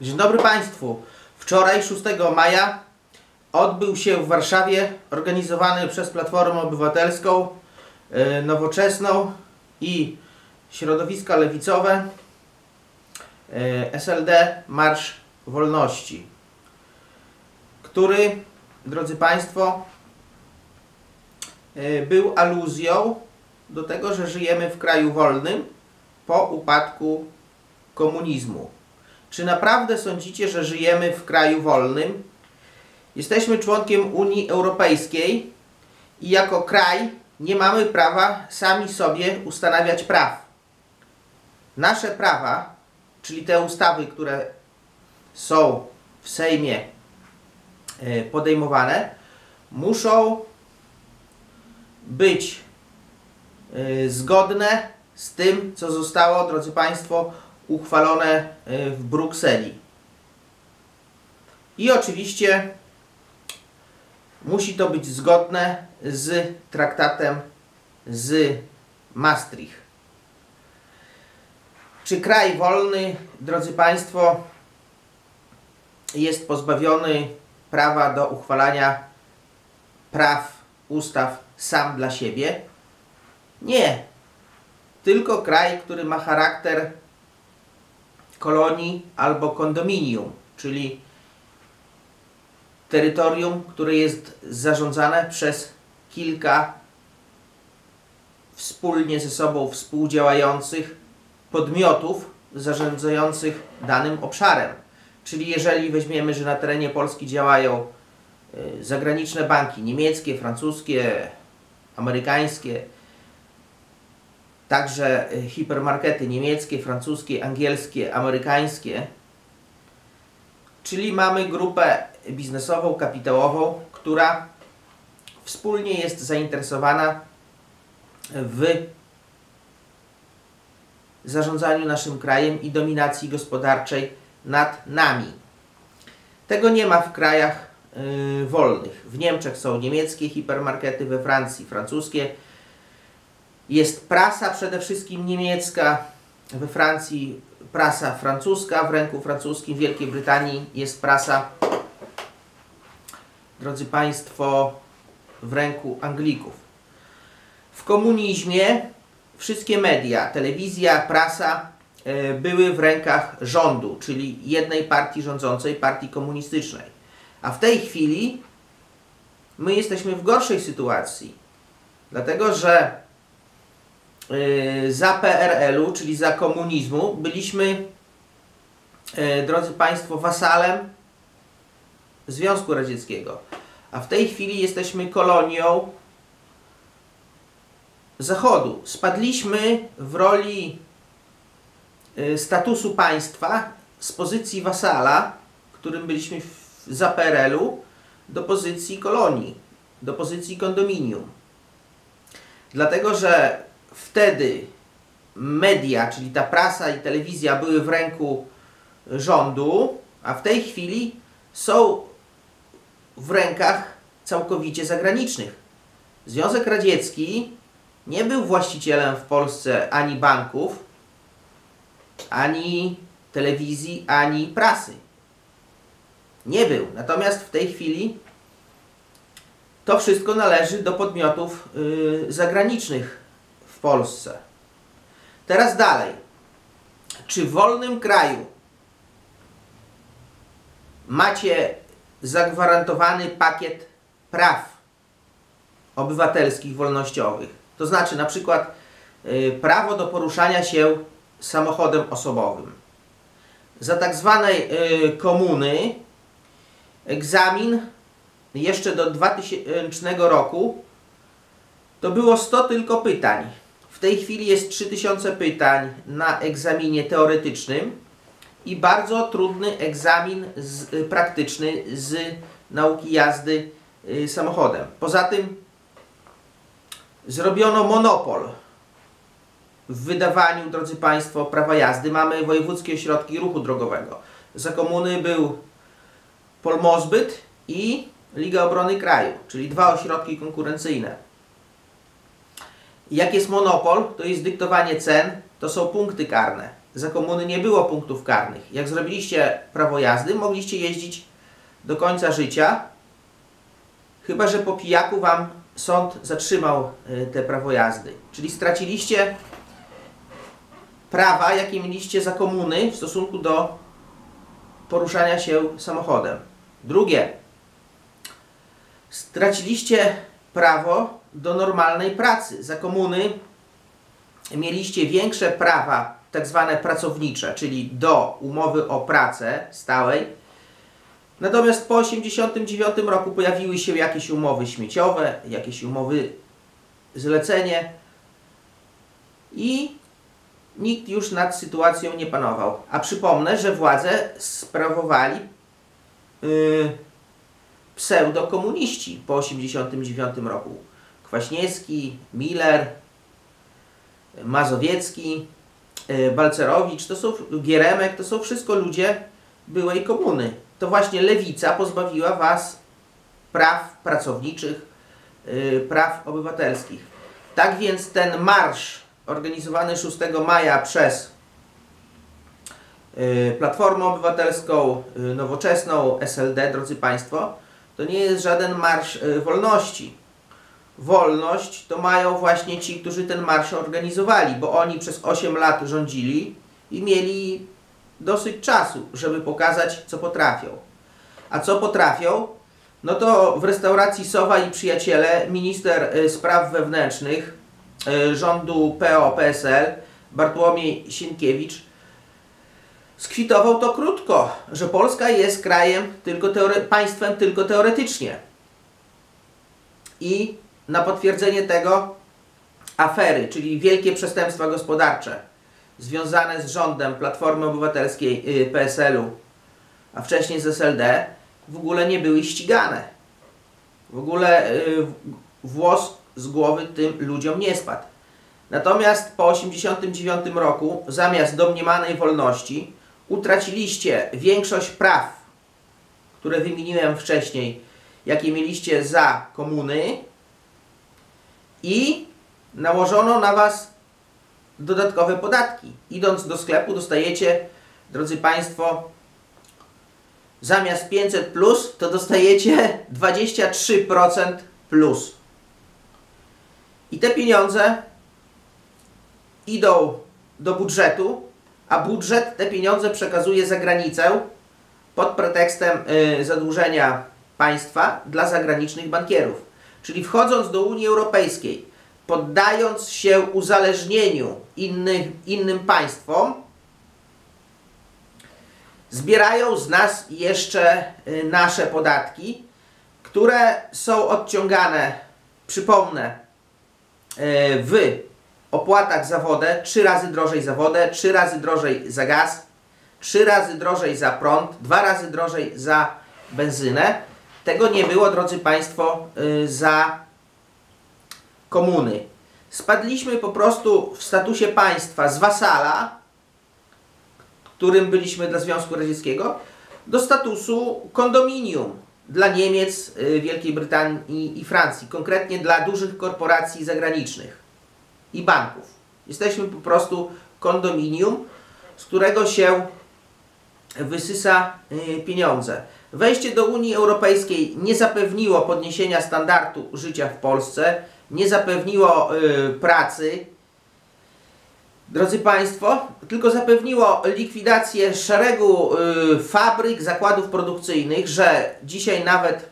Dzień dobry Państwu. Wczoraj, 6 maja, odbył się w Warszawie organizowany przez Platformę Obywatelską, y, Nowoczesną i środowiska lewicowe y, SLD Marsz Wolności, który, drodzy Państwo, y, był aluzją do tego, że żyjemy w kraju wolnym po upadku komunizmu. Czy naprawdę sądzicie, że żyjemy w kraju wolnym? Jesteśmy członkiem Unii Europejskiej i jako kraj nie mamy prawa sami sobie ustanawiać praw. Nasze prawa, czyli te ustawy, które są w Sejmie e, podejmowane, muszą być e, zgodne z tym, co zostało, drodzy Państwo, uchwalone y, w Brukseli. I oczywiście musi to być zgodne z traktatem z Maastricht. Czy kraj wolny, drodzy Państwo, jest pozbawiony prawa do uchwalania praw, ustaw sam dla siebie? Nie. Tylko kraj, który ma charakter kolonii albo kondominium, czyli terytorium, które jest zarządzane przez kilka wspólnie ze sobą współdziałających podmiotów zarządzających danym obszarem. Czyli jeżeli weźmiemy, że na terenie Polski działają y, zagraniczne banki niemieckie, francuskie, amerykańskie, Także y, hipermarkety niemieckie, francuskie, angielskie, amerykańskie. Czyli mamy grupę biznesową, kapitałową, która wspólnie jest zainteresowana w zarządzaniu naszym krajem i dominacji gospodarczej nad nami. Tego nie ma w krajach yy, wolnych. W Niemczech są niemieckie hipermarkety, we Francji francuskie, jest prasa przede wszystkim niemiecka, we Francji prasa francuska, w ręku francuskim, w Wielkiej Brytanii jest prasa, drodzy Państwo, w ręku Anglików. W komunizmie wszystkie media, telewizja, prasa e, były w rękach rządu, czyli jednej partii rządzącej, partii komunistycznej. A w tej chwili my jesteśmy w gorszej sytuacji, dlatego że za PRL-u, czyli za komunizmu, byliśmy, y, drodzy Państwo, wasalem Związku Radzieckiego. A w tej chwili jesteśmy kolonią Zachodu. Spadliśmy w roli y, statusu państwa z pozycji wasala, którym byliśmy za PRL-u, do pozycji kolonii, do pozycji kondominium. Dlatego, że wtedy media, czyli ta prasa i telewizja były w ręku rządu, a w tej chwili są w rękach całkowicie zagranicznych. Związek Radziecki nie był właścicielem w Polsce ani banków, ani telewizji, ani prasy. Nie był. Natomiast w tej chwili to wszystko należy do podmiotów yy, zagranicznych Polsce. Teraz dalej. Czy w wolnym kraju macie zagwarantowany pakiet praw obywatelskich, wolnościowych? To znaczy na przykład y, prawo do poruszania się samochodem osobowym. Za tak zwanej y, komuny egzamin jeszcze do 2000 roku to było 100 tylko pytań. Tej chwili jest 3000 pytań na egzaminie teoretycznym i bardzo trudny egzamin z, y, praktyczny z nauki jazdy y, samochodem. Poza tym zrobiono monopol w wydawaniu, drodzy Państwo, prawa jazdy. Mamy wojewódzkie ośrodki ruchu drogowego. Za komuny był Polmozbyt i Liga Obrony Kraju, czyli dwa ośrodki konkurencyjne. Jak jest monopol, to jest dyktowanie cen, to są punkty karne. za komuny nie było punktów karnych. Jak zrobiliście prawo jazdy, mogliście jeździć do końca życia, chyba że po pijaku wam sąd zatrzymał y, te prawo jazdy. Czyli straciliście prawa, jakie mieliście za komuny w stosunku do poruszania się samochodem. Drugie, straciliście prawo do normalnej pracy. Za komuny mieliście większe prawa, tak zwane pracownicze, czyli do umowy o pracę stałej. Natomiast po 1989 roku pojawiły się jakieś umowy śmieciowe, jakieś umowy zlecenie i nikt już nad sytuacją nie panował. A przypomnę, że władzę sprawowali yy, pseudokomuniści po 1989 roku. Kwaśniewski, Miller, Mazowiecki, yy, Balcerowicz, to są Gieremek, to są wszystko ludzie byłej komuny. To właśnie lewica pozbawiła was praw pracowniczych, yy, praw obywatelskich. Tak więc ten marsz organizowany 6 maja przez y, Platformę Obywatelską, y, Nowoczesną, SLD, drodzy Państwo, to nie jest żaden marsz y, wolności. Wolność to mają właśnie ci, którzy ten marsz organizowali, bo oni przez 8 lat rządzili i mieli dosyć czasu, żeby pokazać, co potrafią. A co potrafią? No to w restauracji Sowa i Przyjaciele minister spraw wewnętrznych E, rządu PO-PSL Bartłomiej Sienkiewicz skwitował to krótko, że Polska jest krajem tylko państwem tylko teoretycznie. I na potwierdzenie tego afery, czyli wielkie przestępstwa gospodarcze związane z rządem Platformy Obywatelskiej y, PSL-u, a wcześniej z SLD, w ogóle nie były ścigane. W ogóle y, włos z głowy tym ludziom nie spadł. Natomiast po 1989 roku, zamiast domniemanej wolności, utraciliście większość praw, które wymieniłem wcześniej, jakie mieliście za komuny i nałożono na Was dodatkowe podatki. Idąc do sklepu dostajecie, drodzy Państwo, zamiast 500 plus, to dostajecie 23% plus. I te pieniądze idą do budżetu, a budżet te pieniądze przekazuje za granicę pod pretekstem y, zadłużenia państwa dla zagranicznych bankierów. Czyli wchodząc do Unii Europejskiej, poddając się uzależnieniu innych, innym państwom, zbierają z nas jeszcze y, nasze podatki, które są odciągane, przypomnę, E, w opłatach za wodę 3 razy drożej za wodę, 3 razy drożej za gaz, 3 razy drożej za prąd, 2 razy drożej za benzynę. Tego nie było, drodzy Państwo, e, za komuny. Spadliśmy po prostu w statusie państwa z wasala, którym byliśmy dla Związku Radzieckiego, do statusu kondominium dla Niemiec, y, Wielkiej Brytanii i Francji, konkretnie dla dużych korporacji zagranicznych i banków. Jesteśmy po prostu kondominium, z którego się wysysa y, pieniądze. Wejście do Unii Europejskiej nie zapewniło podniesienia standardu życia w Polsce, nie zapewniło y, pracy, drodzy Państwo, tylko zapewniło likwidację szeregu y, fabryk, zakładów produkcyjnych, że dzisiaj nawet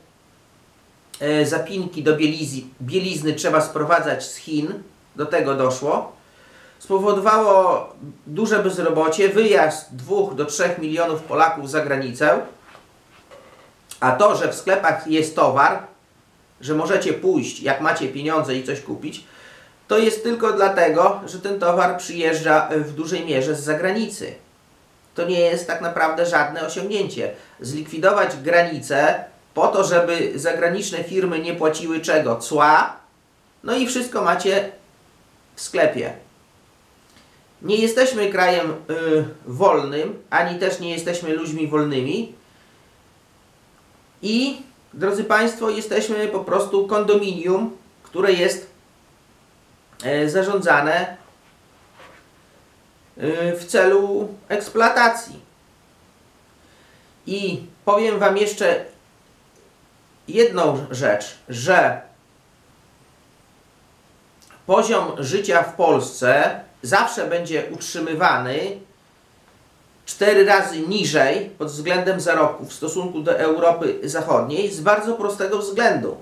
y, zapinki do bielizy, bielizny trzeba sprowadzać z Chin, do tego doszło. Spowodowało duże bezrobocie, wyjazd 2 do 3 milionów Polaków za granicę, a to, że w sklepach jest towar, że możecie pójść, jak macie pieniądze i coś kupić, to jest tylko dlatego, że ten towar przyjeżdża w dużej mierze z zagranicy. To nie jest tak naprawdę żadne osiągnięcie. Zlikwidować granice po to, żeby zagraniczne firmy nie płaciły czego? Cła. No i wszystko macie w sklepie. Nie jesteśmy krajem y, wolnym, ani też nie jesteśmy ludźmi wolnymi. I, drodzy Państwo, jesteśmy po prostu kondominium, które jest E, zarządzane y, w celu eksploatacji. I powiem Wam jeszcze jedną rzecz, że poziom życia w Polsce zawsze będzie utrzymywany cztery razy niżej pod względem zarobków w stosunku do Europy Zachodniej z bardzo prostego względu.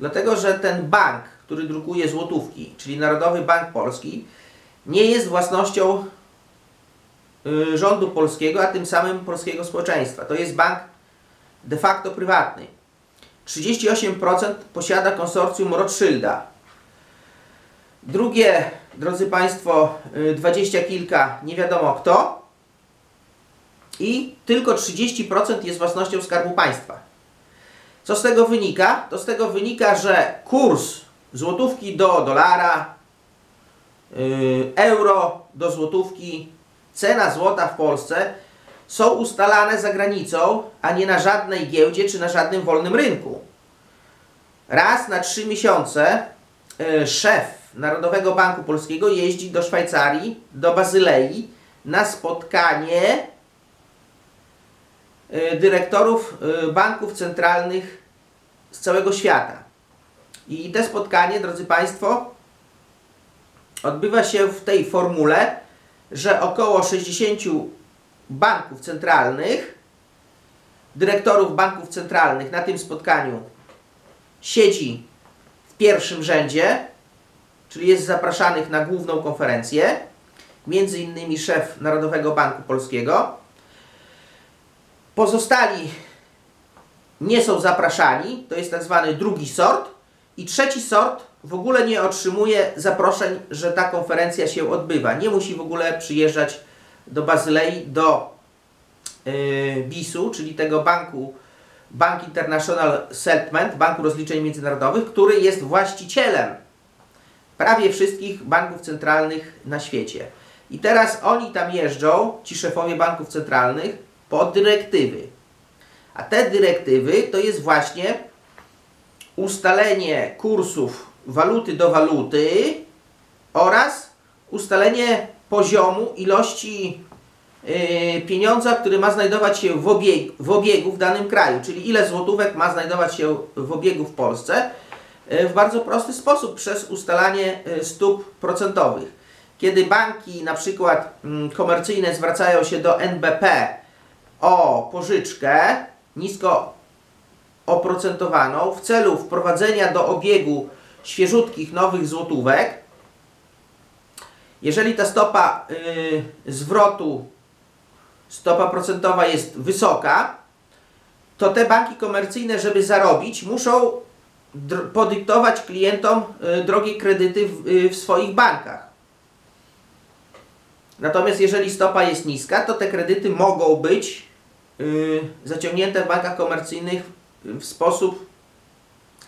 Dlatego, że ten bank, który drukuje złotówki, czyli Narodowy Bank Polski, nie jest własnością y, rządu polskiego, a tym samym polskiego społeczeństwa. To jest bank de facto prywatny. 38% posiada konsorcjum Rothschilda. Drugie, drodzy Państwo, y, dwadzieścia kilka, nie wiadomo kto. I tylko 30% jest własnością Skarbu Państwa. Co z tego wynika? To z tego wynika, że kurs złotówki do dolara, yy, euro do złotówki, cena złota w Polsce są ustalane za granicą, a nie na żadnej giełdzie czy na żadnym wolnym rynku. Raz na trzy miesiące yy, szef Narodowego Banku Polskiego jeździ do Szwajcarii, do Bazylei na spotkanie dyrektorów yy, banków centralnych z całego świata. I te spotkanie, drodzy Państwo, odbywa się w tej formule, że około 60 banków centralnych, dyrektorów banków centralnych na tym spotkaniu siedzi w pierwszym rzędzie, czyli jest zapraszanych na główną konferencję, między innymi szef Narodowego Banku Polskiego. Pozostali nie są zapraszani, to jest tak zwany drugi sort i trzeci sort w ogóle nie otrzymuje zaproszeń, że ta konferencja się odbywa. Nie musi w ogóle przyjeżdżać do Bazylei, do yy, BIS-u, czyli tego banku, Bank International Settlement, Banku Rozliczeń Międzynarodowych, który jest właścicielem prawie wszystkich banków centralnych na świecie. I teraz oni tam jeżdżą, ci szefowie banków centralnych, po dyrektywy. A te dyrektywy to jest właśnie ustalenie kursów waluty do waluty oraz ustalenie poziomu ilości yy, pieniądza, który ma znajdować się w, w obiegu w danym kraju, czyli ile złotówek ma znajdować się w obiegu w Polsce yy, w bardzo prosty sposób przez ustalanie yy, stóp procentowych. Kiedy banki na przykład mm, komercyjne zwracają się do NBP o pożyczkę nisko oprocentowaną w celu wprowadzenia do obiegu świeżutkich nowych złotówek, jeżeli ta stopa yy, zwrotu, stopa procentowa jest wysoka, to te banki komercyjne, żeby zarobić, muszą podyktować klientom yy, drogie kredyty w, yy, w swoich bankach. Natomiast jeżeli stopa jest niska, to te kredyty mogą być yy, zaciągnięte w bankach komercyjnych w sposób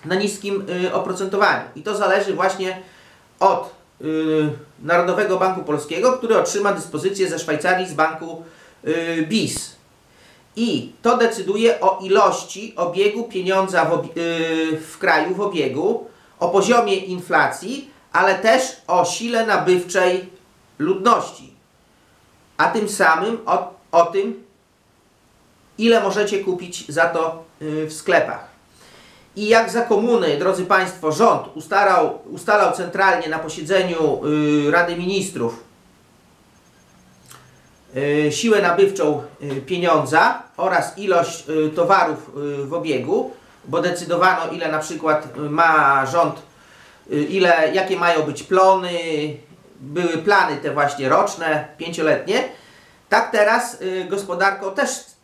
na niskim y, oprocentowaniu. I to zależy właśnie od y, Narodowego Banku Polskiego, który otrzyma dyspozycję ze Szwajcarii z banku y, BIS. I to decyduje o ilości obiegu pieniądza w, y, w kraju, w obiegu, o poziomie inflacji, ale też o sile nabywczej ludności. A tym samym o, o tym, ile możecie kupić za to y, w sklepach. I jak za komuny, drodzy Państwo, rząd ustalał, ustalał centralnie na posiedzeniu y, Rady Ministrów y, siłę nabywczą pieniądza oraz ilość towarów w obiegu, bo decydowano ile na przykład ma rząd, ile, jakie mają być plony, były plany te właśnie roczne, pięcioletnie, tak teraz gospodarką też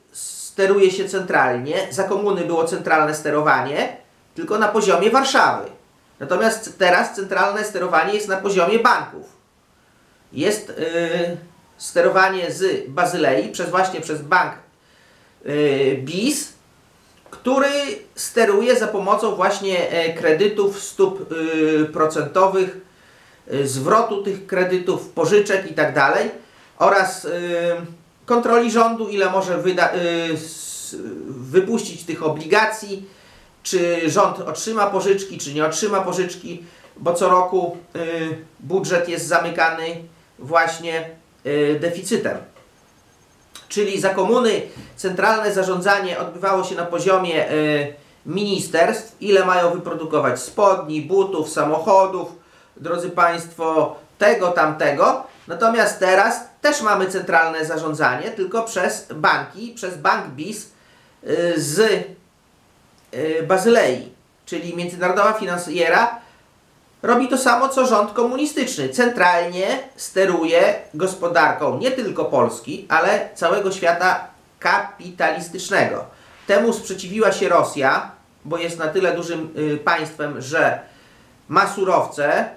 steruje się centralnie. Za komuny było centralne sterowanie, tylko na poziomie Warszawy. Natomiast teraz centralne sterowanie jest na poziomie banków. Jest yy, sterowanie z Bazylei przez właśnie przez bank yy, BIS, który steruje za pomocą właśnie e, kredytów, stóp yy, procentowych, yy, zwrotu tych kredytów, pożyczek itd. Tak oraz yy, kontroli rządu, ile może wyda, y, wypuścić tych obligacji, czy rząd otrzyma pożyczki, czy nie otrzyma pożyczki, bo co roku y, budżet jest zamykany właśnie y, deficytem. Czyli za komuny centralne zarządzanie odbywało się na poziomie ministerstw, ile mają wyprodukować spodni, butów, samochodów, drodzy Państwo, tego, tamtego. Natomiast teraz też mamy centralne zarządzanie, tylko przez banki, przez Bank BIS y, z y, Bazylei, czyli Międzynarodowa Finansjera robi to samo co rząd komunistyczny. Centralnie steruje gospodarką nie tylko Polski, ale całego świata kapitalistycznego. Temu sprzeciwiła się Rosja, bo jest na tyle dużym y, państwem, że ma surowce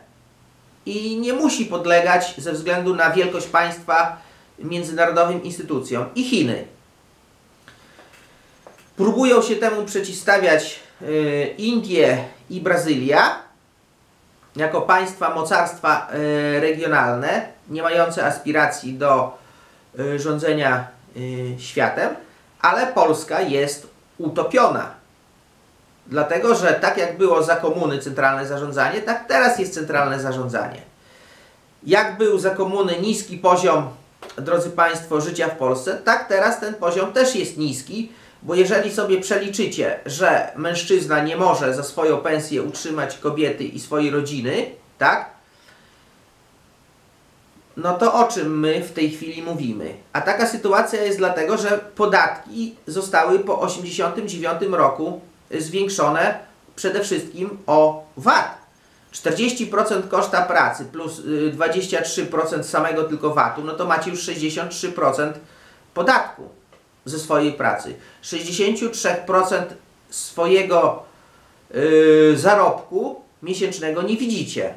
i nie musi podlegać ze względu na wielkość państwa międzynarodowym instytucjom. I Chiny. Próbują się temu przeciwstawiać y, Indie i Brazylia jako państwa mocarstwa y, regionalne, nie mające aspiracji do y, rządzenia y, światem, ale Polska jest utopiona. Dlatego, że tak jak było za komuny centralne zarządzanie, tak teraz jest centralne zarządzanie. Jak był za komuny niski poziom, drodzy Państwo, życia w Polsce, tak teraz ten poziom też jest niski, bo jeżeli sobie przeliczycie, że mężczyzna nie może za swoją pensję utrzymać kobiety i swojej rodziny, tak? No to o czym my w tej chwili mówimy? A taka sytuacja jest dlatego, że podatki zostały po 1989 roku zwiększone przede wszystkim o VAT. 40% koszta pracy plus 23% samego tylko VAT-u, no to macie już 63% podatku ze swojej pracy. 63% swojego yy, zarobku miesięcznego nie widzicie.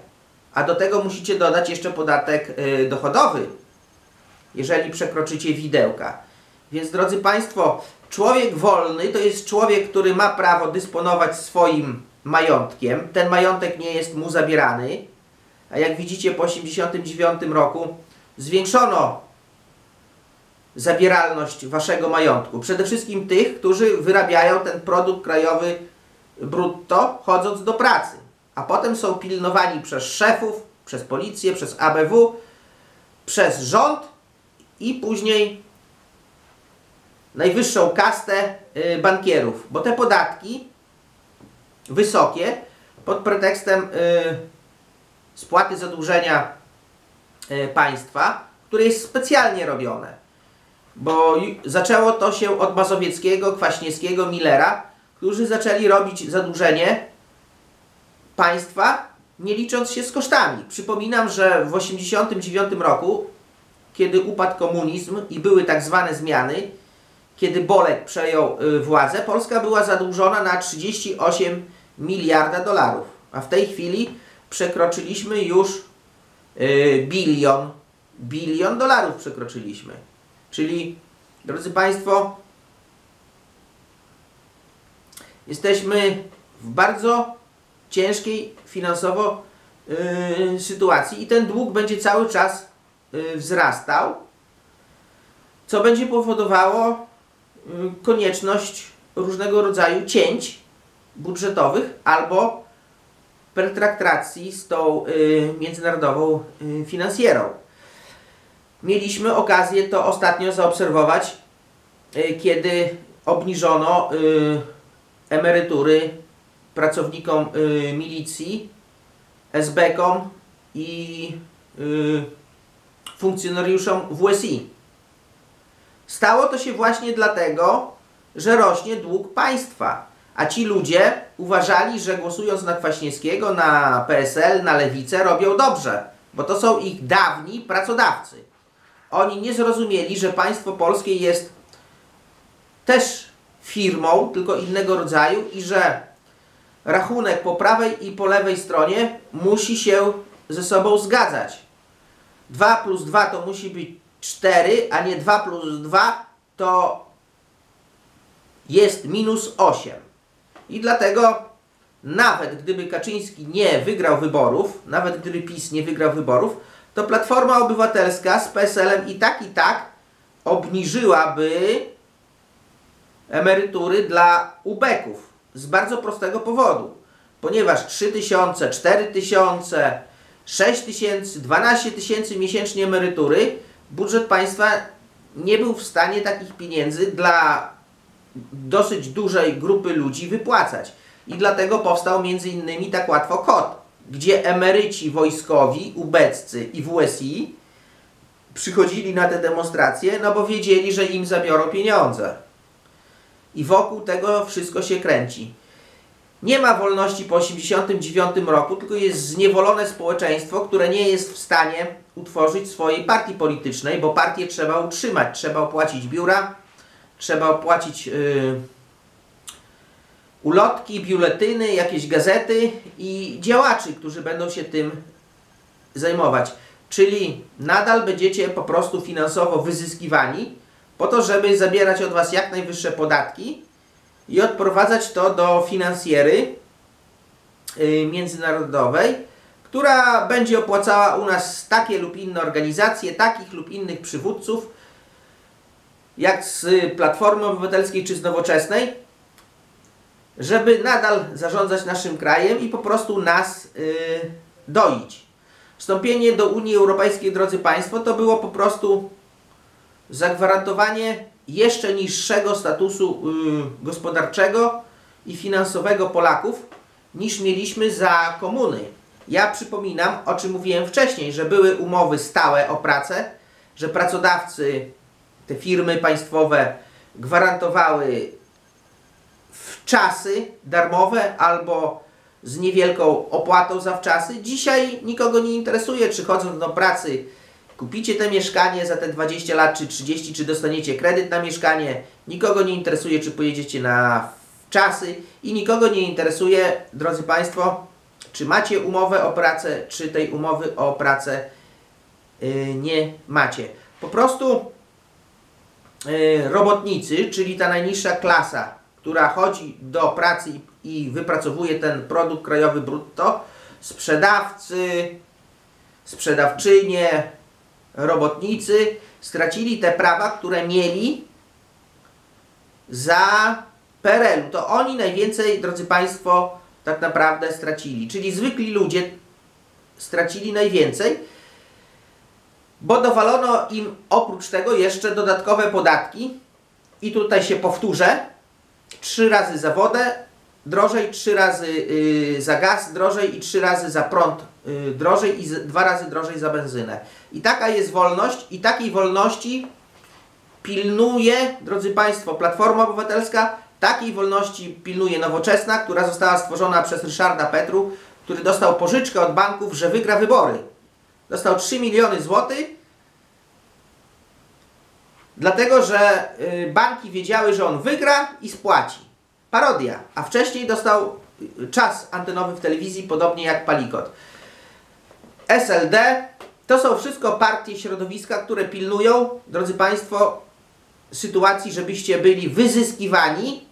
A do tego musicie dodać jeszcze podatek yy, dochodowy, jeżeli przekroczycie widełka. Więc drodzy Państwo, człowiek wolny to jest człowiek, który ma prawo dysponować swoim majątkiem. Ten majątek nie jest mu zabierany. A jak widzicie po 1989 roku zwiększono zabieralność waszego majątku. Przede wszystkim tych, którzy wyrabiają ten produkt krajowy brutto, chodząc do pracy. A potem są pilnowani przez szefów, przez policję, przez ABW, przez rząd i później najwyższą kastę y, bankierów. Bo te podatki wysokie pod pretekstem y, spłaty zadłużenia y, państwa, które jest specjalnie robione bo zaczęło to się od Mazowieckiego, Kwaśniewskiego, Millera, którzy zaczęli robić zadłużenie państwa, nie licząc się z kosztami. Przypominam, że w 1989 roku, kiedy upadł komunizm i były tak zwane zmiany, kiedy Bolek przejął y, władzę, Polska była zadłużona na 38 miliarda dolarów. A w tej chwili przekroczyliśmy już y, bilion, bilion dolarów przekroczyliśmy. Czyli, drodzy Państwo, jesteśmy w bardzo ciężkiej finansowo yy, sytuacji i ten dług będzie cały czas wzrastał, co będzie powodowało konieczność różnego rodzaju cięć budżetowych albo pertraktacji z tą yy, międzynarodową yy, finansjerą. Mieliśmy okazję to ostatnio zaobserwować, y, kiedy obniżono y, emerytury pracownikom y, milicji, SB-kom i funkcjonariuszom WSI. Stało to się właśnie dlatego, że rośnie dług państwa. A ci ludzie uważali, że głosując na Kwaśniewskiego, na PSL, na Lewicę robią dobrze, bo to są ich dawni pracodawcy oni nie zrozumieli, że państwo polskie jest też firmą, tylko innego rodzaju i że rachunek po prawej i po lewej stronie musi się ze sobą zgadzać. 2 plus 2 to musi być 4, a nie 2 plus 2 to jest minus 8. I dlatego nawet gdyby Kaczyński nie wygrał wyborów, nawet gdyby PiS nie wygrał wyborów, to Platforma Obywatelska z PSL-em i tak, i tak obniżyłaby emerytury dla ubeków. Z bardzo prostego powodu. Ponieważ 3000, tysiące, 4000, 6000, 12 tysięcy miesięcznie emerytury budżet państwa nie był w stanie takich pieniędzy dla dosyć dużej grupy ludzi wypłacać. I dlatego powstał między innymi tak łatwo kod, gdzie emeryci wojskowi, ubeccy i WSI przychodzili na te demonstracje, no bo wiedzieli, że im zabiorą pieniądze. I wokół tego wszystko się kręci. Nie ma wolności po 1989 roku, tylko jest zniewolone społeczeństwo, które nie jest w stanie utworzyć swojej partii politycznej, bo partię trzeba utrzymać, trzeba opłacić biura, trzeba opłacić yy, ulotki, biuletyny, jakieś gazety i działaczy, którzy będą się tym zajmować. Czyli nadal będziecie po prostu finansowo wyzyskiwani po to, żeby zabierać od Was jak najwyższe podatki i odprowadzać to do finansjery yy, międzynarodowej, która będzie opłacała u nas takie lub inne organizacje, takich lub innych przywódców, jak z Platformy Obywatelskiej czy z Nowoczesnej, żeby nadal zarządzać naszym krajem i po prostu nas yy, doić. Wstąpienie do Unii Europejskiej, drodzy Państwo, to było po prostu zagwarantowanie jeszcze niższego statusu yy, gospodarczego i finansowego Polaków niż mieliśmy za komuny. Ja przypominam, o czym mówiłem wcześniej, że były umowy stałe o pracę, że pracodawcy, te firmy państwowe gwarantowały w czasy darmowe albo z niewielką opłatą za wczasy. Dzisiaj nikogo nie interesuje, czy chodząc do pracy kupicie te mieszkanie za te 20 lat, czy 30, czy dostaniecie kredyt na mieszkanie. Nikogo nie interesuje, czy pojedziecie na czasy i nikogo nie interesuje, drodzy Państwo, czy macie umowę o pracę, czy tej umowy o pracę yy, nie macie. Po prostu yy, robotnicy, czyli ta najniższa klasa, która chodzi do pracy i wypracowuje ten produkt krajowy brutto, sprzedawcy, sprzedawczynie, robotnicy stracili te prawa, które mieli za PRL-u. To oni najwięcej, drodzy Państwo, tak naprawdę stracili. Czyli zwykli ludzie stracili najwięcej, bo dowalono im oprócz tego jeszcze dodatkowe podatki i tutaj się powtórzę, trzy razy za wodę drożej, trzy razy yy, za gaz drożej i trzy razy za prąd drożej i dwa razy drożej za benzynę. I taka jest wolność i takiej wolności pilnuje, drodzy Państwo, Platforma Obywatelska, takiej wolności pilnuje Nowoczesna, która została stworzona przez Ryszarda Petru, który dostał pożyczkę od banków, że wygra wybory. Dostał 3 miliony złotych, dlatego że y, banki wiedziały, że on wygra i spłaci. Parodia. A wcześniej dostał y, czas antenowy w telewizji, podobnie jak Palikot. SLD to są wszystko partie, środowiska, które pilnują, drodzy Państwo, sytuacji, żebyście byli wyzyskiwani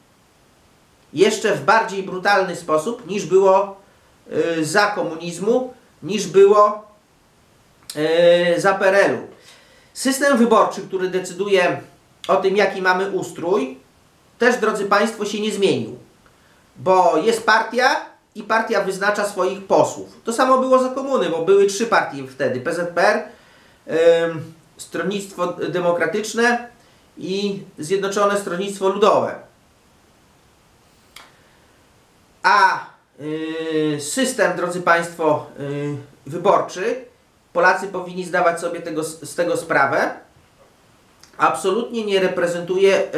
jeszcze w bardziej brutalny sposób niż było y, za komunizmu, niż było y, za PRL-u. System wyborczy, który decyduje o tym, jaki mamy ustrój, też, drodzy Państwo, się nie zmienił. Bo jest partia i partia wyznacza swoich posłów. To samo było za komuny, bo były trzy partie wtedy. PZPR, yy, Stronnictwo Demokratyczne i Zjednoczone Stronnictwo Ludowe. A yy, system, drodzy Państwo, yy, wyborczy, Polacy powinni zdawać sobie tego, z tego sprawę, absolutnie nie reprezentuje yy,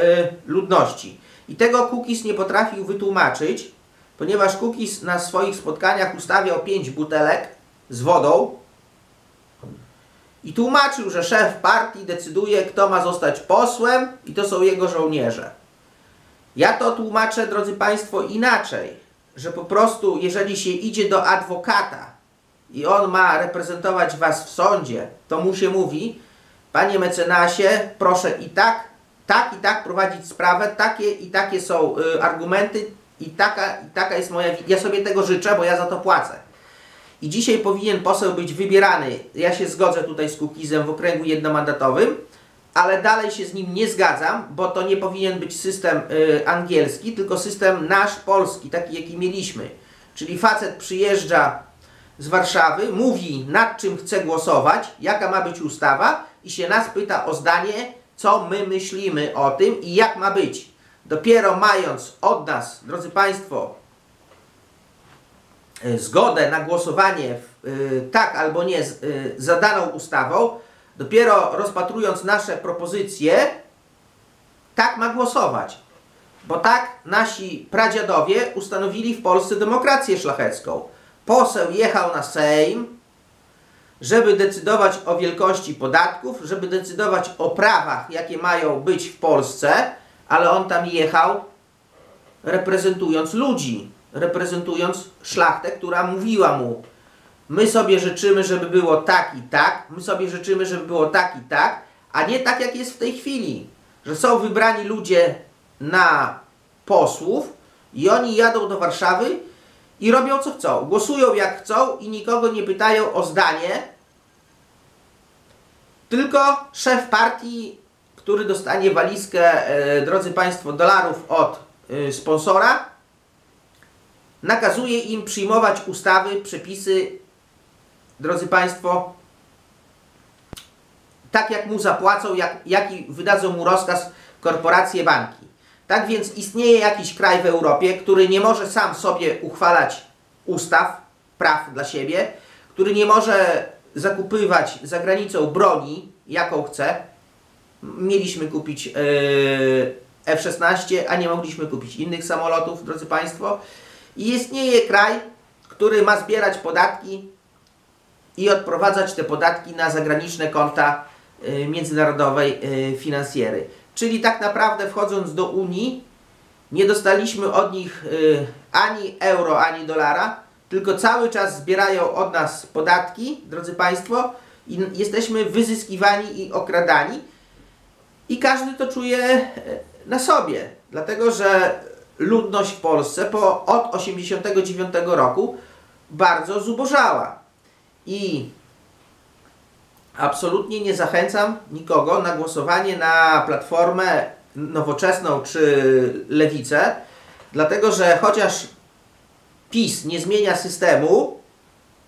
ludności. I tego Cookies nie potrafił wytłumaczyć, ponieważ Cookies na swoich spotkaniach ustawiał pięć butelek z wodą i tłumaczył, że szef partii decyduje, kto ma zostać posłem i to są jego żołnierze. Ja to tłumaczę, drodzy Państwo, inaczej że po prostu jeżeli się idzie do adwokata i on ma reprezentować Was w sądzie, to mu się mówi, panie mecenasie, proszę i tak, tak i tak prowadzić sprawę, takie i takie są y, argumenty i taka, i taka jest moja, ja sobie tego życzę, bo ja za to płacę. I dzisiaj powinien poseł być wybierany, ja się zgodzę tutaj z Kukizem w okręgu jednomandatowym, ale dalej się z nim nie zgadzam, bo to nie powinien być system y, angielski, tylko system nasz polski, taki jaki mieliśmy. Czyli facet przyjeżdża z Warszawy, mówi nad czym chce głosować, jaka ma być ustawa i i się nas pyta o zdanie, co my myślimy o tym i jak ma być. Dopiero mając od nas, drodzy Państwo, y, zgodę na głosowanie y, tak albo nie y, za daną ustawą, dopiero rozpatrując nasze propozycje, tak ma głosować. Bo tak nasi pradziadowie ustanowili w Polsce demokrację szlachecką. Poseł jechał na Sejm, żeby decydować o wielkości podatków, żeby decydować o prawach, jakie mają być w Polsce, ale on tam jechał reprezentując ludzi, reprezentując szlachtę, która mówiła mu: My sobie życzymy, żeby było tak i tak, my sobie życzymy, żeby było tak i tak, a nie tak, jak jest w tej chwili, że są wybrani ludzie na posłów i oni jadą do Warszawy i robią co chcą. Głosują jak chcą i nikogo nie pytają o zdanie. Tylko szef partii, który dostanie walizkę, e, drodzy Państwo, dolarów od e, sponsora, nakazuje im przyjmować ustawy, przepisy, drodzy Państwo, tak jak mu zapłacą, jak, jaki wydadzą mu rozkaz korporacje, banki. Tak więc istnieje jakiś kraj w Europie, który nie może sam sobie uchwalać ustaw, praw dla siebie, który nie może zakupywać za granicą broni, jaką chce. Mieliśmy kupić yy, F-16, a nie mogliśmy kupić innych samolotów, drodzy Państwo. I istnieje kraj, który ma zbierać podatki i odprowadzać te podatki na zagraniczne konta yy, międzynarodowej yy, finansjery. Czyli tak naprawdę wchodząc do Unii nie dostaliśmy od nich ani euro, ani dolara, tylko cały czas zbierają od nas podatki, drodzy Państwo, i jesteśmy wyzyskiwani i okradani. I każdy to czuje e, na sobie, dlatego że ludność w Polsce po, od 1989 roku bardzo zubożała. I absolutnie nie zachęcam nikogo na głosowanie na platformę nowoczesną czy lewicę, dlatego że chociaż PiS nie zmienia systemu,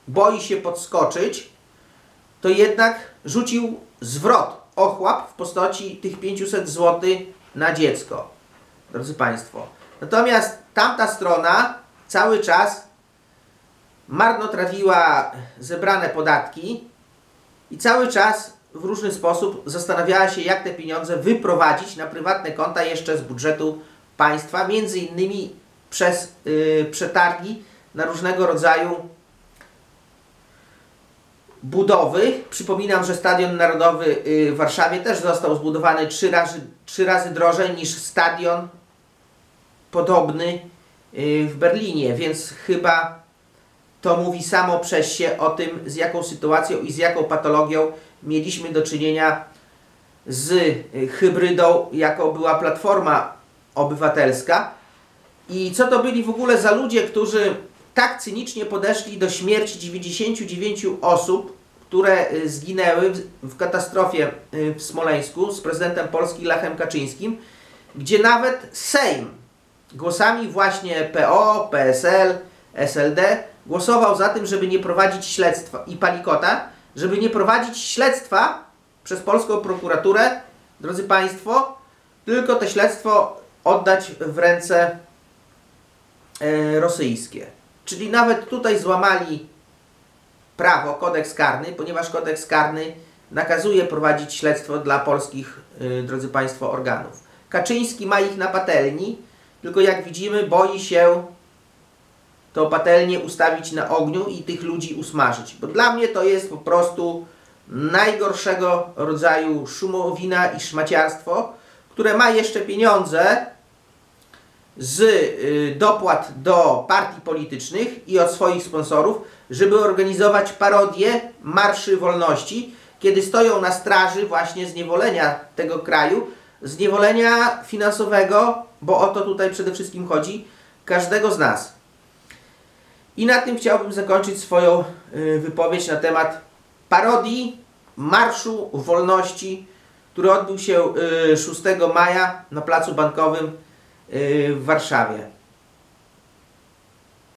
boi się podskoczyć, to jednak rzucił zwrot, ochłap w postaci tych 500 zł na dziecko, drodzy Państwo. Natomiast tamta strona cały czas marnotrawiła zebrane podatki, i cały czas w różny sposób zastanawiała się, jak te pieniądze wyprowadzić na prywatne konta jeszcze z budżetu państwa, między innymi przez yy, przetargi na różnego rodzaju budowy. Przypominam, że Stadion Narodowy w Warszawie też został zbudowany trzy razy, trzy razy drożej niż stadion podobny w Berlinie, więc chyba to mówi samo przez się o tym, z jaką sytuacją i z jaką patologią mieliśmy do czynienia z y, hybrydą, jaką była Platforma Obywatelska. I co to byli w ogóle za ludzie, którzy tak cynicznie podeszli do śmierci 99 osób, które y, zginęły w katastrofie y, w Smoleńsku z prezydentem Polski Lachem Kaczyńskim, gdzie nawet Sejm głosami właśnie PO, PSL, SLD głosował za tym, żeby nie prowadzić śledztwa i Palikota, żeby nie prowadzić śledztwa przez polską prokuraturę, drodzy Państwo, tylko to śledztwo oddać w ręce e, rosyjskie. Czyli nawet tutaj złamali prawo, kodeks karny, ponieważ kodeks karny nakazuje prowadzić śledztwo dla polskich, e, drodzy Państwo, organów. Kaczyński ma ich na patelni, tylko jak widzimy boi się to patelnię ustawić na ogniu i tych ludzi usmażyć. Bo dla mnie to jest po prostu najgorszego rodzaju szumowina i szmaciarstwo, które ma jeszcze pieniądze z y, dopłat do partii politycznych i od swoich sponsorów, żeby organizować parodię Marszy Wolności, kiedy stoją na straży właśnie zniewolenia tego kraju, zniewolenia finansowego, bo o to tutaj przede wszystkim chodzi, każdego z nas. I na tym chciałbym zakończyć swoją y, wypowiedź na temat parodii Marszu Wolności, który odbył się 6 y, maja na Placu Bankowym w Warszawie.